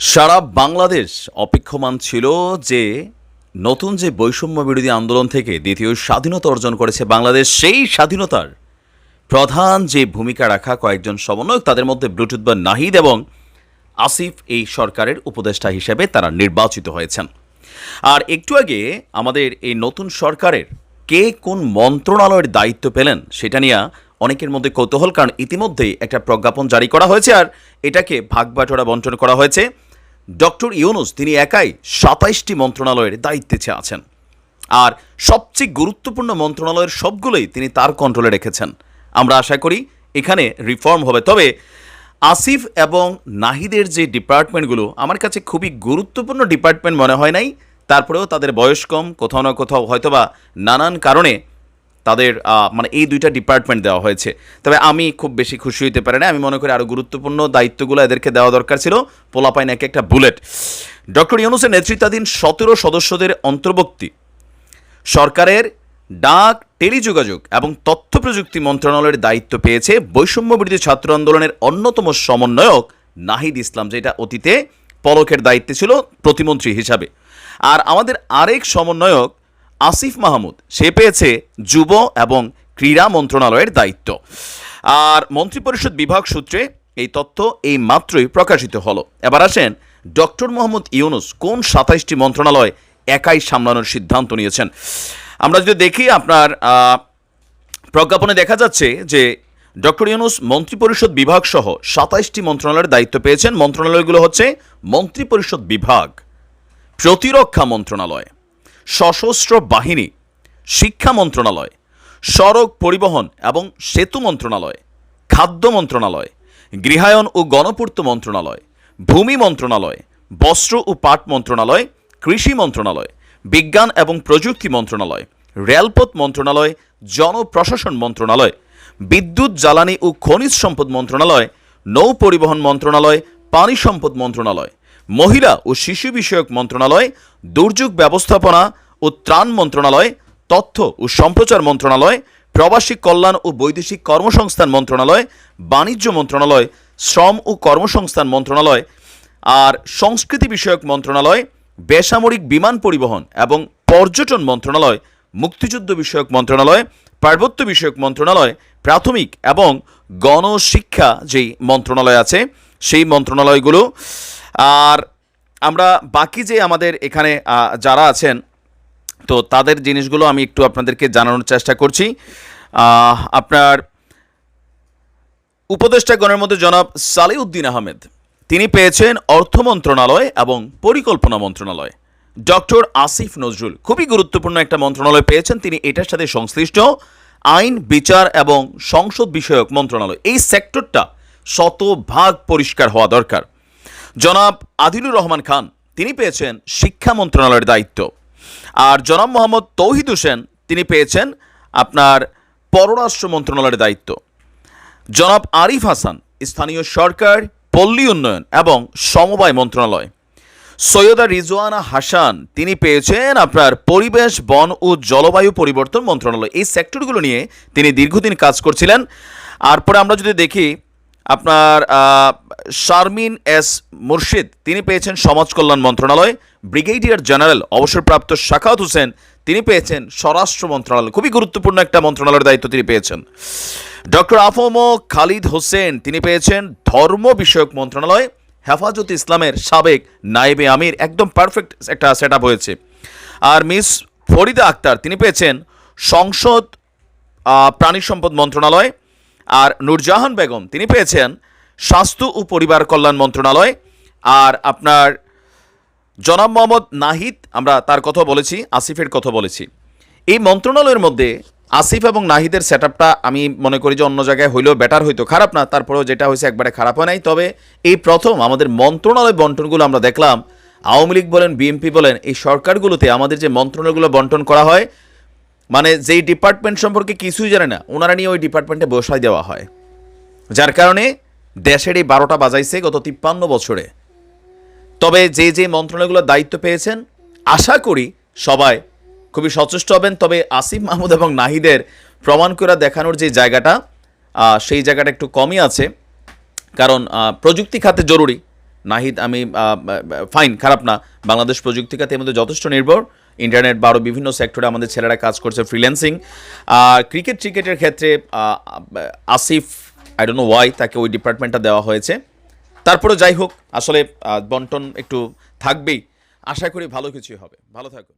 সারা বাংলাদেশ অপেক্ষমান ছিল যে নতুন যে বৈষম্য বিরোধী আন্দোলন থেকে দ্বিতীয় স্বাধীনতা অর্জন করেছে বাংলাদেশ, সেই স্বাধীনতার প্রধান যে ভূমিকা রাখা কয়েকজন সমন্বয়ক, তাদের মধ্যে ব্লুটুথ বা নাহিদ এবং আসিফ এই সরকারের উপদেষ্টা হিসেবে তারা নির্বাচিত হয়েছেন। আর একটু আগে আমাদের এই নতুন সরকারের কে কোন মন্ত্রণালয়ের দায়িত্ব পেলেন, সেটা নিয়ে অনেকের মধ্যে কৌতূহল, কারণ ইতিমধ্যেই একটা প্রজ্ঞাপন জারি করা হয়েছে, আর এটাকে ভাগবাটোরা বন্টন করা হয়েছে। ডক্টর ইউনুস তিনি একাই সাতাইশটি মন্ত্রণালয়ের দায়িত্বে ছে আছেন। আর সবচেয়ে গুরুত্বপূর্ণ মন্ত্রণালয়ের সবগুলোই তিনি তার কন্ট্রোলে রেখেছেন। আমরা আশা করি এখানে রিফর্ম হবে। তবে আসিফ এবং নাহিদের যে ডিপার্টমেন্টগুলো, আমার কাছে খুবই গুরুত্বপূর্ণ ডিপার্টমেন্ট মনে হয় নাই। তারপরেও তাদের বয়স কম, কোথাও না কোথাও হয়তোবা নানান কারণে তাদের মানে এই দুইটা ডিপার্টমেন্ট দেওয়া হয়েছে। তবে আমি খুব বেশি খুশি হতে পারি না। আমি মনে করি আরও গুরুত্বপূর্ণ দায়িত্বগুলো এদেরকে দেওয়া দরকার ছিল। পোলাপাইন এক একটা বুলেট। ডক্টর ইউনুসের নেতৃত্বাধীন সতেরো সদস্যদের অন্তর্ভুক্তি। সরকারের ডাক, টেলিযোগাযোগ এবং তথ্য প্রযুক্তি মন্ত্রণালয়ের দায়িত্ব পেয়েছে বৈষম্য বিরোধী ছাত্র আন্দোলনের অন্যতম সমন্বয়ক নাহিদ ইসলাম, যেটা অতীতে পলকের দায়িত্বে ছিল প্রতিমন্ত্রী হিসাবে। আর আমাদের আরেক সমন্বয়ক আসিফ মাহমুদ, সে পেয়েছে যুব এবং ক্রীড়া মন্ত্রণালয়ের দায়িত্ব। আর মন্ত্রিপরিষদ বিভাগ সূত্রে এই তথ্য এই মাত্রই প্রকাশিত হলো। এবার আসেন ডক্টর মোহাম্মদ ইউনুস কোন সাতাইশটি মন্ত্রণালয় একাই সামলানোর সিদ্ধান্ত নিয়েছেন? আমরা যদি দেখি আপনার প্রজ্ঞাপনে দেখা যাচ্ছে যে ডক্টর ইউনুস মন্ত্রিপরিষদ বিভাগ সহ সাতাইশটি মন্ত্রণালয়ের দায়িত্ব পেয়েছেন। মন্ত্রণালয়গুলো হচ্ছে মন্ত্রিপরিষদ বিভাগ, প্রতিরক্ষা মন্ত্রণালয় সশস্ত্র বাহিনী, শিক্ষা মন্ত্রণালয়, সড়ক পরিবহন এবং সেতু মন্ত্রণালয়, খাদ্য মন্ত্রণালয়, গৃহায়ন ও গণপূর্ত মন্ত্রণালয়, ভূমি মন্ত্রণালয়, বস্ত্র ও পাট মন্ত্রণালয়, কৃষি মন্ত্রণালয়, বিজ্ঞান এবং প্রযুক্তি মন্ত্রণালয়, রেলপথ মন্ত্রণালয়, জনপ্রশাসন মন্ত্রণালয়, বিদ্যুৎ, জ্বালানি ও খনিজ সম্পদ মন্ত্রণালয়, নৌ পরিবহন মন্ত্রণালয়, পানি সম্পদ মন্ত্রণালয়, মহিলা ও শিশু বিষয়ক মন্ত্রণালয় দুর্যোগ ব্যবস্থাপনা ও ত্রাণ মন্ত্রণালয়, তথ্য ও সম্প্রচার মন্ত্রণালয়, প্রবাসী কল্যাণ ও বৈদেশিক কর্মসংস্থান মন্ত্রণালয়, বাণিজ্য মন্ত্রণালয়, শ্রম ও কর্মসংস্থান মন্ত্রণালয় আর সংস্কৃতি বিষয়ক মন্ত্রণালয়, বেসামরিক বিমান পরিবহন এবং পর্যটন মন্ত্রণালয়, মুক্তিযুদ্ধ বিষয়ক মন্ত্রণালয়, পার্বত্য বিষয়ক মন্ত্রণালয়, প্রাথমিক এবং গণশিক্ষা যেই মন্ত্রণালয় আছে, সেই মন্ত্রণালয়গুলো। আর আমরা বাকি যে আমাদের এখানে যারা আছেন, তো তাদের জিনিসগুলো আমি একটু আপনাদেরকে জানানোর চেষ্টা করছি। আপনার উপদেষ্টাগণের মধ্যে জনাব সালিউদ্দিন আহমেদ। তিনি পেয়েছেন অর্থ মন্ত্রণালয় এবং পরিকল্পনা মন্ত্রণালয়। ডক্টর আসিফ নজরুল খুবই গুরুত্বপূর্ণ একটা মন্ত্রণালয় পেয়েছেন। তিনি এটার সাথে সংশ্লিষ্ট আইন, বিচার এবং সংসদ বিষয়ক মন্ত্রণালয়, এই সেক্টরটা শতভাগ পরিষ্কার হওয়া দরকার। জনাব আদিলুর রহমান খান, তিনি পেয়েছেন শিক্ষা মন্ত্রণালয়ের দায়িত্ব। আর জনাব মোহাম্মদ তৌহিদ হোসেন, তিনি পেয়েছেন আপনার পররাষ্ট্র মন্ত্রণালয়ের দায়িত্ব। জনাব আরিফ হাসান, স্থানীয় সরকার, পল্লী উন্নয়ন এবং সমবায় মন্ত্রণালয়। সৈয়দা রিজওয়ানা হাসান, তিনি পেয়েছেন আপনার পরিবেশ, বন ও জলবায়ু পরিবর্তন মন্ত্রণালয়। এই সেক্টরগুলো নিয়ে তিনি দীর্ঘদিন কাজ করছিলেন। আর পরে আমরা যদি দেখি আপনার শারমিন এস মুর্শিদ, তিনি পেয়েছেন সমাজ কল্যাণ মন্ত্রণালয়। ব্রিগেডিয়ার জেনারেল, অবসরপ্রাপ্ত শাখাত হোসেন, তিনি পেয়েছেন স্বরাষ্ট্র মন্ত্রণালয়। খুবই গুরুত্বপূর্ণ একটা মন্ত্রণালয়ের দায়িত্ব তিনি পেয়েছেন। ডক্টর আফম খালিদ হোসেন, তিনি পেয়েছেন ধর্ম বিষয়ক মন্ত্রণালয়। হেফাজত ইসলামের সাবেক নায়েবে আমির, একদম পারফেক্ট একটা সেট হয়েছে। আর মিস ফরিদা আক্তার, তিনি পেয়েছেন সংসদ প্রাণী সম্পদ মন্ত্রণালয়। আর নূরজাহান বেগম, তিনি পেয়েছেন স্বাস্থ্য ও পরিবার কল্যাণ মন্ত্রণালয়। আর আপনার জনাব মোহাম্মদ নাহিদ, আমরা তার কথা বলেছি, আসিফের কথা বলেছি। এই মন্ত্রণালয়ের মধ্যে আসিফ এবং নাহিদের সেট আমি মনে করি যে অন্য জায়গায় হইলেও বেটার হইতো। খারাপ না, তারপরেও যেটা হয়েছে একবারে খারাপ হয় নাই। তবে এই প্রথম আমাদের মন্ত্রণালয় বন্টনগুলো আমরা দেখলাম। আওয়ামী লীগ বলেন, বিএনপি বলেন, এই সরকারগুলোতে আমাদের যে মন্ত্রণালয়গুলো বন্টন করা হয় মানে যেই ডিপার্টমেন্ট সম্পর্কে কিছুই জানে না, ওনারা নিয়ে ওই ডিপার্টমেন্টে বসাই দেওয়া হয়। যার কারণে দেশের এই বারোটা বাজাইছে গত তিপ্পান্ন বছরে। তবে যে যে মন্ত্রণালয়গুলোর দায়িত্ব পেয়েছেন, আশা করি সবাই খুবই সচেষ্ট হবেন। তবে আসিফ মাহমুদ এবং নাহিদের প্রমাণ করে দেখানোর যে জায়গাটা সেই জায়গাটা একটু কমই আছে। কারণ প্রযুক্তি খাতে জরুরি। নাহিদ, আমি ফাইন খারাপ না। বাংলাদেশ প্রযুক্তি খাতে এর মধ্যে যথেষ্ট নির্ভর। ইন্টারনেট বা আরও বিভিন্ন সেক্টরে আমাদের ছেলেরা কাজ করছে ফ্রিল্যান্সিং আর ক্রিকেট ক্রিকেটের ক্ষেত্রে Asif I don't know why তাকে ওই ডিপার্টমেন্টটা দেওয়া হয়েছে। তারপরে যাই হোক, আসলে বন্টন একটু থাকবেই। আশা করি ভালো কিছুই হবে। ভালো থাকুন।